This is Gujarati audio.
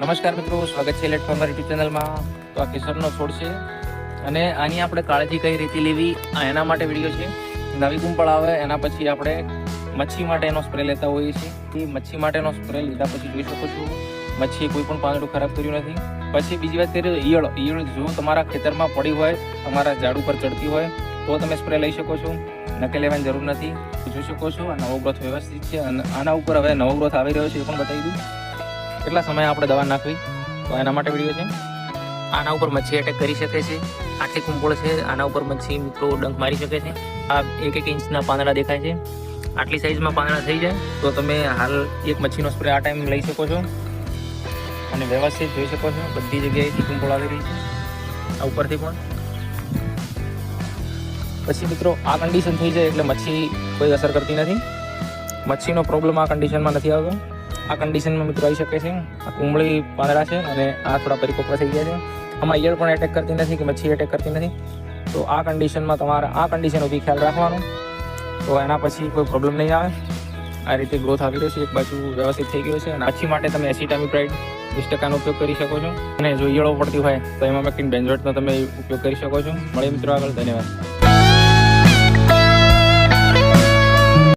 નમસ્કાર મિત્રો, સ્વાગત છે ફાર્મર યુટ્યુબ ચેનલમાં. તો આ કેસરનો છોડ છે. અને આની આપણે કાળજી કઈ રીતે લેવી, આ એના માટે વીડિયો છે. નવી કુંપળ આવે, એના પછી આપણે મચ્છી માટે એનો સ્પ્રે લેતા હોઈએ છીએ. એ મચ્છી માટેનો સ્પ્રે લીધા પછી જોઈ શકો છો. મચ્છીએ કોઈ પણ પાંદડું ખરાબ કર્યું નથી. પછી બીજી વાત કરીએ ઈયળ. ઈયળ જો તમારા ખેતરમાં પડી હોય, તમારા ઝાડ ઉપર ચડતી હોય, તો તમે સ્પ્રે લઈ શકો છો. નકે લેવાની જરૂર નથી. જોઈ શકો છો, આ નવો ગ્રોથ વ્યવસ્થિત છે. અને આના ઉપર હવે નવો ગ્રોથ આવી રહ્યો છે, એ પણ બતાવી દઉં. કેટલા સમય આપણે દવા નાખવી? તો એના માટે વીડિયો છે? આના ઉપર મચ્છી એટેક કરી શકે છે. આટલી કુંપળ છે. આના ઉપર મચ્છી મિત્રો ડંખ મારી શકે છે. આ એક એક ઇંચના પાંદડા દેખાય છે. આટલી સાઈઝમાં પાંદડા થઈ જાય, તો તમે હાલ એક મચ્છીનો સ્પ્રે આ ટાઈમ લઈ શકો છો. અને વ્યવસ્થિત જોઈ શકો છો. બધી જગ્યાએથી કુંપળ આવી રહી છે. આ ઉપરથી પણ. પછી મિત્રો, આ કન્ડિશન થઈ જાય એટલે મચ્છી કોઈ અસર કરતી નથી. મચ્છીનો પ્રોબ્લેમ આ કન્ડિશનમાં નથી આવતો. આ કન્ડિશનમાં મિત્રો આવી શકે છે. આ કુંબળી પાંદડા છે અને આ થોડા પરિપક્વ થઈ ગયા છે. આમાં ઈયળ પણ એટેક કરતી નથી કે મચ્છી એટેક કરતી નથી. તો આ કન્ડિશનમાં તમારે આ કન્ડિશન સુધી ખ્યાલ રાખવાનો. તો એના પછી કોઈ પ્રોબ્લેમ નહીં આવે. આ રીતે ગ્રોથ આવી રહ્યો છે. એક બાજુ વ્યવસ્થિત થઈ ગયો છે અને આછી માટે તમે એસિટામિપ્રાઇડ વીસ ટકાનો ઉપયોગ કરી શકો છો. અને જો ઈયળો પડતી હોય તો એમાં મેકિન બેન્ઝોટનો તમે ઉપયોગ કરી શકો છો. મળી મિત્રો આગળ. ધન્યવાદ.